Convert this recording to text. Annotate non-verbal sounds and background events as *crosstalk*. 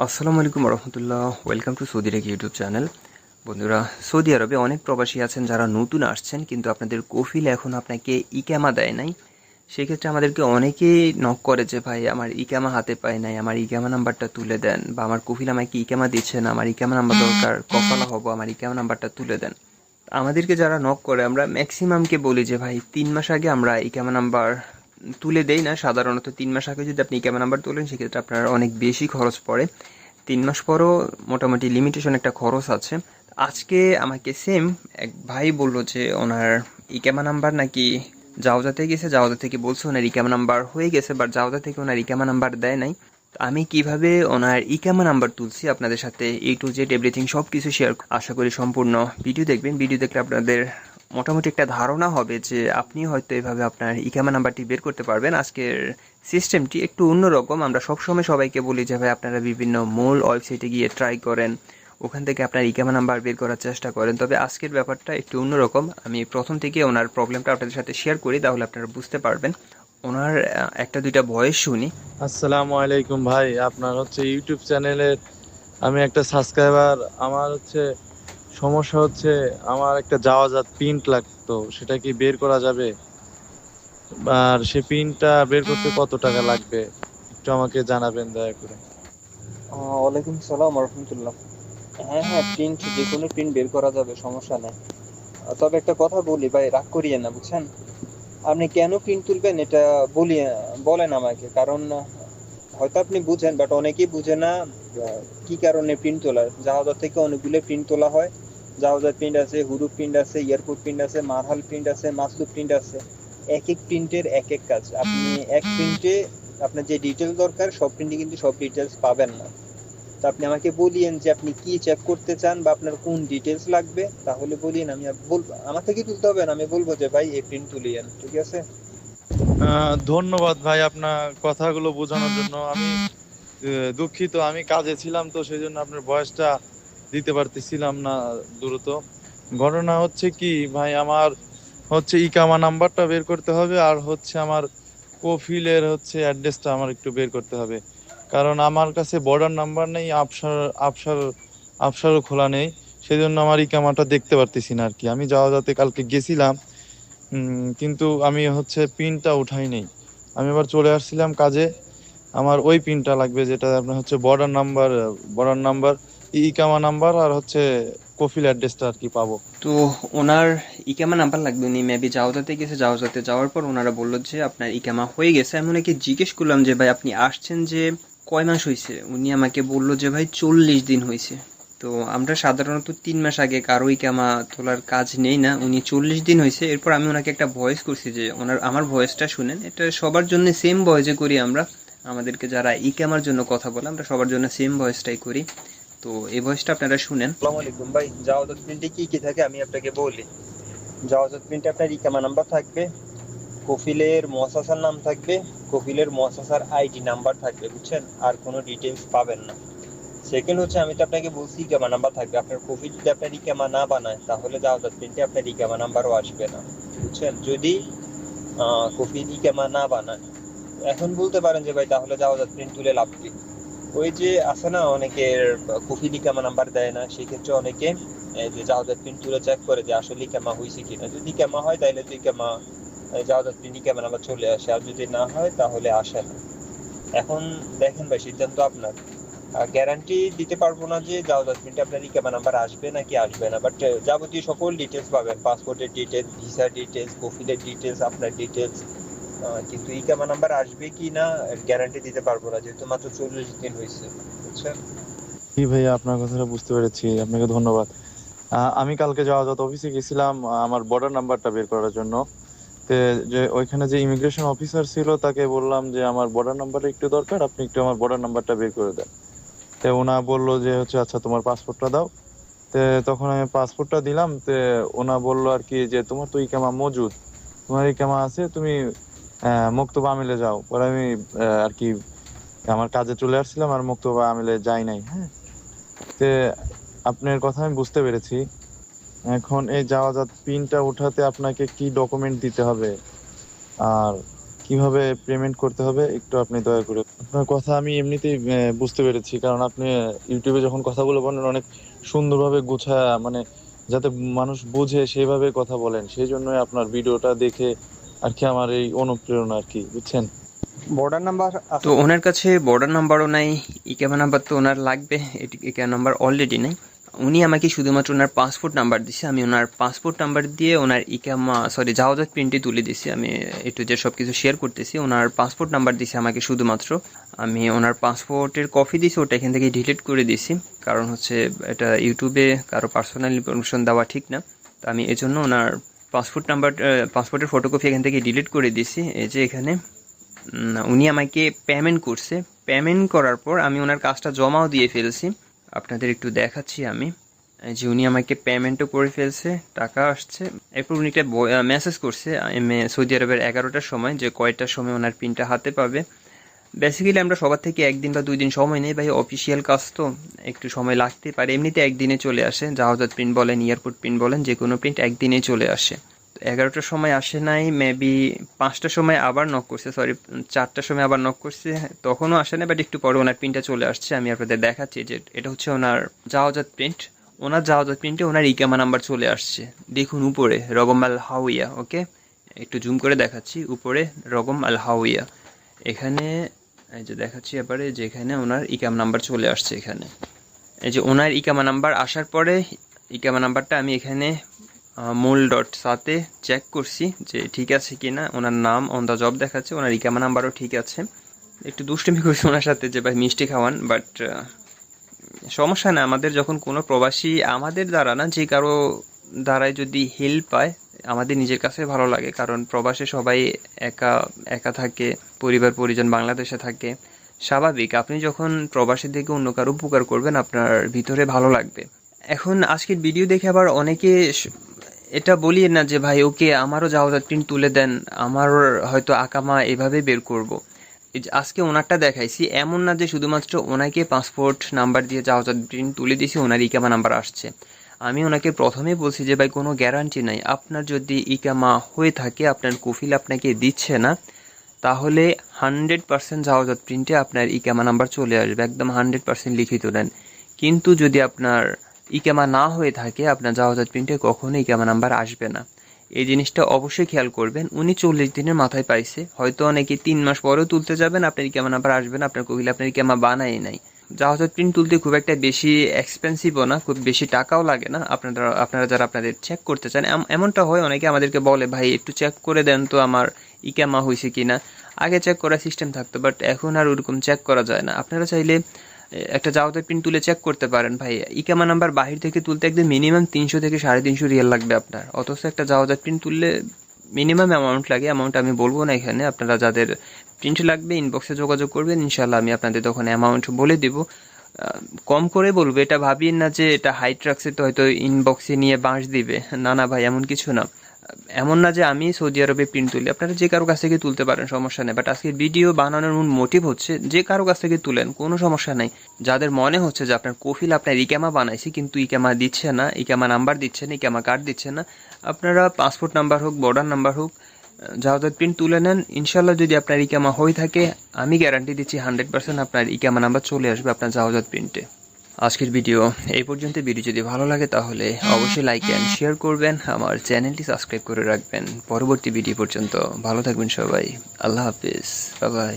আসসালামু আলাইকুম রহমতুল্লাহ ওয়েলকাম টু সৌদি রেখ ইউটিউব চ্যানেল বন্ধুরা সৌদি আরবে অনেক প্রবাসী আছেন যারা নতুন আসছেন কিন্তু আপনাদের কফিল এখন আপনাকে ইকামা দেয় নাই। সেক্ষেত্রে আমাদেরকে অনেকেই নক করে যে ভাই আমার ইকামা হাতে পায় নাই আমার ইকামা নাম্বারটা তুলে দেন। বা আমার কফিল আমাকে ইকামা দিচ্ছে না আমার ইকামা নাম্বার দরকার কফালা হব আমার ইকামা নাম্বারটা তুলে দেন। আমাদেরকে যারা নক করে আমরা ম্যাক্সিমামকে বলি যে ভাই তিন মাস আগে আমরা ইকামা নাম্বার তুলে দেই না। সাধারণত তিন মাস আগে যদি আপনি ইকামা নাম্বার তোলেন, সেক্ষেত্রে আপনার অনেক বেশি খরচ পড়ে। তিন মাস পরও মোটামুটি লিমিটেশন একটা খরচ আছে। আজকে আমাকে সেম এক ভাই বলল যে, ওনার ইকামা নাম্বার নাকি জাওজা থেকে গেছে, জাওজা থেকে বলছে ওনার ইকামা নাম্বার হয়ে গেছে বাট জাওজা থেকে ওনার ইকামা নাম্বার দেয় নাই। তো আমি কীভাবে ওনার ইকামা নাম্বার তুলছি? আপনাদের সাথে এ টু জেড এভরিথিং সব কিছু শেয়ার আশা করি সম্পূর্ণ ভিডিও দেখবেন। ভিডিও দেখলে আপনাদের মোটামুটি একটা ধারণা হবে যে আপনি হয়তো এভাবে আপনার ইকামা নাম্বারটি বের করতে পারবেন। আজকের সিস্টেমটি একটু অন্যরকম আমরা সবসময় সবাইকে বলি যে, ভাই, আপনারা বিভিন্ন মূল ওয়েবসাইটে গিয়ে ট্রাই করেন। ওখান থেকে আপনার ইকামা নাম্বার বের করার চেষ্টা করেন। তবে আজকের ব্যাপারটা একটু অন্যরকম আমি প্রথম থেকে ওনার প্রবলেমটা আপনাদের সাথে শেয়ার করি, তাহলে আপনারা বুঝতে পারবেন। ওনার একটা দুইটা ভয়েস শুনি। আসসালামু আলাইকুম ভাই। আপনার হচ্ছে ইউটিউব চ্যানেলের আমি একটা সাবস্ক্রাইবার, আমার হচ্ছে সমস্যা হচ্ছে আমার একটা যাওয়াজাত প্রিন্ট লাগতো সেটা কি বের করা যাবে? আর সে প্রিন্টটা বের করতে কত টাকা লাগবে? একটু আমাকে জানাবেন দয়া করে। ওয়ালাইকুম সালাম রহমতুল্লাহ। হ্যাঁ হ্যাঁ প্রিন্ট যে কোনো প্রিন্ট বের করা যাবে সমস্যা নেই। তবে একটা কথা বলি ভাই রাগ করিয়েন না বুঝছেন? আপনি কেন প্রিন্ট তুলবেন এটা বলি বলেন আমাকে কারণ হয়তো আপনি বুঝেন বাট অনেকেই বুঝে না কি কারণে প্রিন্ট তোলার। জাহাজার থেকে অনেকগুলো প্রিন্ট তোলা হয়। জাহাজার প্রিন্ট আছে, হুরু প্রিন্ট আছে এয়ারপোর্ট প্রিন্ট আছে, মারহাল প্রিন্ট আছে মাসলু প্রিন্ট আছে। এক এক প্রিন্টের এক এক কাজ। আপনি এক প্রিন্টে আপনার যে ডিটেলস দরকার, সব প্রিন্টে কিন্তু সব ডিটেলস পাবেন না। তো আপনি আমাকে বলিয়েন যে আপনি কি চেক করতে চান বা আপনার কোন ডিটেলস লাগবে, তাহলে বলিয়েন, আমি বলব, আমার থেকে তুলতে হবে না, আমি বলব যে ভাই এই প্রিন্ট তুলিয়েন ঠিক আছে? ধন্যবাদ ভাই আপনার কথাগুলো বোঝানোর জন্য। আমি দুঃখিত, আমি কাজে ছিলাম তো, সেই জন্য আপনার বয়সটা দিতে পারতেছিলাম না দ্রুত। ঘটনা হচ্ছে কি, ভাই, আমার হচ্ছে ইকামা নাম্বারটা বের করতে হবে আর হচ্ছে আমার কফিলের হচ্ছে অ্যাড্রেসটা আমার একটু বের করতে হবে। কারণ আমার কাছে বর্ডার নাম্বার নেই আফসার আফসার আফসারও খোলা নেই। সেই জন্য আমার ইকামাটা দেখতে পারতেছি না আর কি আমি যাওয়া যাতে কালকে গেছিলাম কিন্তু আমি হচ্ছে পিনটা উঠাই নেই। আমি এবার চলে আসছিলাম কাজে। আমার ওই পিনটা লাগবে যেটা আপনার হচ্ছে বর্ডার নাম্বার বর্ডার নাম্বার ইকামা নাম্বার আর হচ্ছে কফিল অ্যাড্রেসটা আর কি পাবো। তো ওনার ইকামা নাম্বার লাগবে উনি মেবি জাওজাতে গেছে জাওজাতে যাওয়ার পর ওনারা বলল যে আপনার ইকামা হয়ে গেছে। আমি ওনাকে জিজ্ঞেস করলাম যে, ভাই, আপনি আসছেন যে কয় মাস হয়েছে উনি আমাকে বলল যে, ভাই, চল্লিশ দিন হয়েছে তো আমরা সাধারণত তিন মাস আগে কারও ইকামা তোলার কাজ নেই না, উনি চল্লিশ দিন হয়েছে এরপর আমি ওনাকে একটা ভয়েস করছি যে, ওনার, আমার ভয়েসটা শুনেন, এটা সবার জন্য সেম ভয়েসে করি আমরা। আমাদেরকে যারা ইকামার জন্য কথা বলে, আমরা সবার জন্য সেম ভয়েসটাই করি। তো এই ভয়েসটা আপনারা শুনেন। আসসালামু আলাইকুম ভাই জাওয়াজাত প্রিন্টে কি কি থাকে আমি আপনাকে বলি। জাওয়াজাত প্রিন্টে আপনার ইকামা নাম্বার থাকবে, কফিলের মহাসাসার নাম থাকবে, কফিলের মহাসাসার আইডি নাম্বার থাকবে, বুঝছেন? আর কোনো ডিটেলস পাবেন না। সেকেন্ড হচ্ছে আমি তো আপনাকে বলছি ইকামা নাম্বার থাকবে। আপনার কফিল যদি আপনার ইকামা না বানায়, তাহলে জাওয়াজাত প্রিন্টে আপনার ইকামা নাম্বারও আসবে না, বুঝছেন? যদি কফিল ইকামা না বানায়। এখন বলতে পারেন যে ভাই, তাহলে জাওয়াজাত প্রিন্ট তুলে লাভ কি? ওই যে আছে না, অনেকের কফিলি কামা নাম্বার দেয় না, সেক্ষেত্রে অনেকে যে জাহাজাত প্রিন্ট তুলে চেক করে যে আসলে কামা হয়েছে কিনা। যদি কামা হয় তাহলে তুই কামা জাহাজাত প্রিন্ট কামা নাম্বার চলে আসে, আর যদি না হয়, তাহলে আসে না। এখন দেখেন ভাই, সিদ্ধান্ত আপনার। গ্যারান্টি দিতে পারব না যে জাহাজাত প্রিন্টে আপনার ইকামা নাম্বার আসবে নাকি আসবে না বাট যাবতীয় সকল ডিটেলস পাবেন। পাসপোর্টের ডিটেলস ভিসা ডিটেলস কফিলের ডিটেলস আপনার ডিটেলস কিন্তু ইকামা নাম্বার আসবে কি না গ্যারান্টি দিতে পারব না, যেহেতু মাত্র চল্লিশ দিন হয়েছে, বুঝছেন? জি ভাইয়া, আপনার কথাটা বুঝতে পেরেছি, আপনাকে ধন্যবাদ। আমি কালকে যাওয়া অফিসে গেছিলাম আমার বর্ডার নাম্বারটা বের করার জন্য। যে ওইখানে যে ইমিগ্রেশন অফিসার ছিল, তাকে বললাম যে আমার বর্ডার নাম্বারটা একটু দরকার, আপনি একটু আমার বর্ডার নাম্বারটা বের করে দেন। তো ওনা বলল যে হচ্ছে আচ্ছা তোমার পাসপোর্টটা দাও। তে তখন আমি পাসপোর্টটা দিলাম, তে ওনা বলল আর কি যে, তোমার তো ইকামা মজুদ, তোমার ইকামা আছে, তুমি মুক্তবা আমিলে যাও। পরে আমি আর কি আমার কাজে চলে আসছিলাম আর মুক্তবা আমিলে যাই নাই হ্যাঁ? তে আপনার কথা আমি বুঝতে পেরেছি। এখন এই যাওয়া যাওয়াজাত পিনটা উঠাতে আপনাকে কি ডকুমেন্ট দিতে হবে? আর কীভাবে পেমেন্ট করতে হবে? একটু আপনি দয়া করে আপনার কথা আমি এমনিতেই বুঝতে পেরেছি। কারণ আপনি ইউটিউবে যখন কথাগুলো বলেন, অনেক সুন্দরভাবে গুছা মানে যাতে মানুষ বুঝে সেইভাবে কথা বলেন। সেই জন্যই আপনার ভিডিওটা দেখে আর কি আমার এই অনুপ্রেরণা আর কি বুঝছেন? বর্ডার নাম্বার তো ওনার কাছে বর্ডার নাম্বারও নাই ইকেমা নাম্বার তো ওনার লাগবে এটি ইকেমা নাম্বার অলরেডি নেই। উনি আমাকে শুধুমাত্র ওনার পাসপোর্ট নাম্বার দিছে আমি ওনার পাসপোর্ট নাম্বার দিয়ে ওনার ইকামা সরি জাহাজাত প্রিন্টে তুলে দিছি আমি একটু যে সব কিছু শেয়ার করতেছি ওনার পাসপোর্ট নাম্বার দিছে আমাকে শুধুমাত্র। আমি ওনার পাসপোর্টের কপি দিছি ওটা এখান থেকে ডিলিট করে দিছি কারণ হচ্ছে এটা ইউটিউবে কারও পার্সোনাল ইনফরমেশন দেওয়া ঠিক না। তো আমি এজন্য ওনার পাসপোর্ট নাম্বার পাসপোর্টের ফটোকপি এখান থেকে ডিলিট করে দিছি এই যে এখানে উনি আমাকে পেমেন্ট করছে। পেমেন্ট করার পর আমি ওনার কাজটা জমাও দিয়ে ফেলছি। আপনাদের একটু দেখাচ্ছি আমি। যে উনি আমাকে পেমেন্টও করে ফেলছে, টাকা আসছে। এরপর উনি একটা মেসেজ করছে সৌদি আরবের এগারোটার সময়, যে কয়টার সময় ওনার পিনটা হাতে পাবে। বেসিক্যালি আমরা সবার থেকে একদিন বা দুই দিন সময় নেই ভাই অফিসিয়াল কাজ তো, একটু সময় লাগতে পারে। এমনিতে একদিনে চলে আসে, জাহাজাত প্রিন্ট বলেন এয়ারপোর্ট প্রিন্ট বলেন যে কোনো প্রিন্ট একদিনে চলে আসে। তো এগারোটার সময় আসে নাই মেবি পাঁচটার সময় আবার নক করছে সরি চারটার সময় আবার নক করছে, তখনও আসে না বাট একটু পরে ওনার প্রিন্টটা চলে আসছে, আমি আপনাদের দেখাচ্ছি যে এটা হচ্ছে ওনার জাহাজাত প্রিন্ট ওনার জাহাজাত প্রিন্টে ওনার ইকামা নাম্বার চলে আসছে। দেখুন উপরে, রগম আল হাউইয়া ওকে একটু জুম করে দেখাচ্ছি, উপরে রগম আল হাউইয়া এখানে এই যে দেখাচ্ছি এবারে যে এখানে ওনার ইকাম নাম্বার চলে আসছে এখানে। এই যে ওনার ইকামা নাম্বার আসার পরে ইকামা নাম্বারটা আমি এখানে মূল ডট সাথে চেক করছি যে ঠিক আছে কি না ওনার নাম অন দ্য জব দেখাচ্ছে, ওনার ইকামা নাম্বারও ঠিক আছে। একটু দুষ্টুমি করছি *laughs* ওনার সাথে যে ভাই মিষ্টি খাওয়ান বাট সমস্যা না, আমাদের যখন কোনো প্রবাসী আমাদের দ্বারা না, যে কারও দ্বারাই যদি হেল্প পায় আমাদের নিজের কাছে ভালো লাগে, কারণ প্রবাসে সবাই একা একা থাকে, পরিবার, পরিজন বাংলাদেশে থাকে। স্বাভাবিক, আপনি যখন প্রবাসী থেকে অন্য কারও উপকার করবেন, আপনার ভিতরে ভালো লাগবে। এখন আজকের ভিডিও দেখে আবার অনেকে এটা বলি না যে, ভাই, ওকে আমারও জাহাজ প্রিন্ট তুলে দেন, আমার হয়তো আকামা এভাবে বের করব। আজকে ওনারটা দেখাইছি, এমন না যে শুধুমাত্র ওনাকে পাসপোর্ট নাম্বার দিয়ে জাহাজ প্রিন্ট তুলে দিয়েছি ওনার ইকামা নাম্বার আসছে। আমি ওনাকে প্রথমেই বলছি যে, ভাই, কোনো গ্যারান্টি নাই। আপনার যদি ইকামা হয়ে থাকে, আপনার কফিল আপনাকে দিচ্ছে না, তাহলে হান্ড্রেড পার্সেন্ট জাহাজত প্রিন্টে আপনার ইকামা নাম্বার চলে আসবে। একদম হান্ড্রেড পার্সেন্ট লিখিত নেন কিন্তু যদি আপনার ইকামা না হয়ে থাকে, আপনার জাহাজত প্রিন্টে কখনো ইকামা নাম্বার আসবে না। এই জিনিসটা অবশ্যই খেয়াল করবেন। উনি চল্লিশ দিনের মাথায় পাইছে। হয়তো অনেকে তিন মাস পরেও তুলতে যাবেন, আপনার ইকামা নাম্বার আসবে না, আপনার কহিলে আপনার ইকামা বানাই নাই। জাহাজত প্রিন্ট তুলতে খুব একটা বেশি এক্সপেন্সিভও না, খুব বেশি টাকাও লাগে না। আপনারা আপনারা যারা আপনাদের চেক করতে চান এমনটা হয়, অনেকে আমাদেরকে বলে, ভাই, একটু চেক করে দেন তো আমার ইকামা হয়েছে কিনা। আগে চেক করার সিস্টেম থাকতো বাট এখন আর ওরকম চেক করা যায় না। আপনারা চাইলে একটা জাওয়াতের প্রিন্ট তুলে চেক করতে পারেন। ভাই, ইকামা নাম্বার বাহির থেকে তুলতে একদম মিনিমাম তিনশো থেকে সাড়ে তিনশো রিয়াল লাগবে আপনার। অথচ একটা জাওয়াতের প্রিন্ট তুললে মিনিমাম অ্যামাউন্ট লাগে অ্যামাউন্ট আমি বলব না এখানে। আপনারা যাদের প্রিন্ট লাগবে ইনবক্সে যোগাযোগ করবেন ইনশাল্লাহ আমি আপনাদের তখন অ্যামাউন্ট বলে দিব। কম করে বলব, এটা ভাবিয়েন না যে এটা হাইট রাখছে তো হয়তো ইনবক্সে নিয়ে বাঁশ দিবে। না না ভাই, এমন কিছু না। এমন না যে আমি সৌদি আরবে প্রিন্ট তুলি। আপনারা যে কারও কাছ থেকে তুলতে পারেন, সমস্যা নেই। বাট আজকে ভিডিও বানানোর মূল মোটিভ হচ্ছে, যে কারও কাছ থেকে তুলেন, কোনো সমস্যা নাই। যাদের মনে হচ্ছে যে আপনার কফিল আপনার ইকামা বানাইছি, কিন্তু ইকামা দিচ্ছে না ইকামা নাম্বার দিচ্ছে না ইকামা কার্ড দিচ্ছে না, আপনারা পাসপোর্ট নাম্বার হোক বর্ডার নাম্বার হোক জাহাজাত প্রিন্ট তুলে নেন। ইনশাল্লাহ যদি আপনার ইকামা হয়ে থাকে, আমি গ্যারান্টি দিচ্ছি হান্ড্রেড পার্সেন্ট আপনার ইকামা নাম্বার চলে আসবে আপনার জাহাজাত প্রিন্টে আজকের ভিডিও এই পর্যন্ত। ভিডিও যদি ভালো লাগে তাহলে অবশ্যই লাইক অ্যান্ড শেয়ার করবেন। আমার চ্যানেলটি সাবস্ক্রাইব করে রাখবেন। পরবর্তী ভিডিও পর্যন্ত। ভালো থাকবেন সবাই। আল্লাহ হাফিজ। বাই